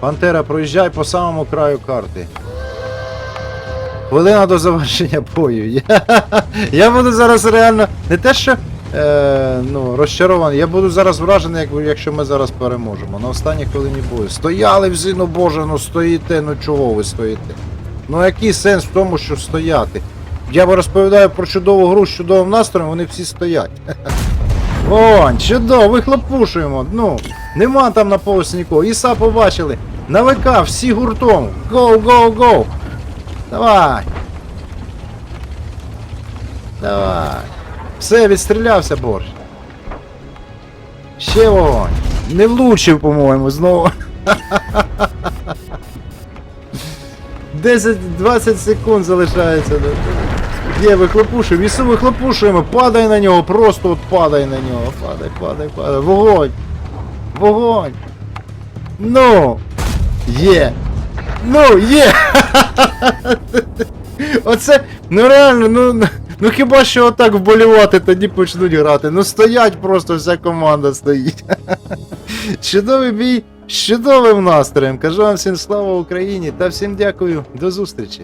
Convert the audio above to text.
Пантера, проїжджай по самому краю карти. Хвилина до завершення бою. Я, я буду зараз реально. Не те, що е, ну, розчарований, я буду зараз вражений, як, якщо ми зараз переможемо. На останній хвилині бою. Стояли в зину Боже, ну стоїте, ну чого ви стоїте? Ну який сенс в тому, що стояти? Я розповідаю про чудову гру з чудовим настроєм, вони всі стоять. Вон, чудово, вихлопушуємо. Ну, нема там на полосі нікого. Іса побачили. На ВК, всі гуртом. Гоу, гоу, гоу. Давай. Давай. Все, відстрілявся борщ. Ще вогонь. Не влучив, по-моєму, знову. 10-20 секунд залишається. Є, вихлопушуємо, Ісу вихлопушуємо, падай на нього, просто от падай на нього. Падай, падай, падай. Вогонь! Вогонь! Ну! Є! Ну, є! Оце, ну реально, ну, ну хіба що отак вболівати, тоді почнуть грати. Ну стоять просто, вся команда стоїть. Чудовий бій з чудовим настроєм. Кажу вам всім слава Україні та всім дякую. До зустрічі.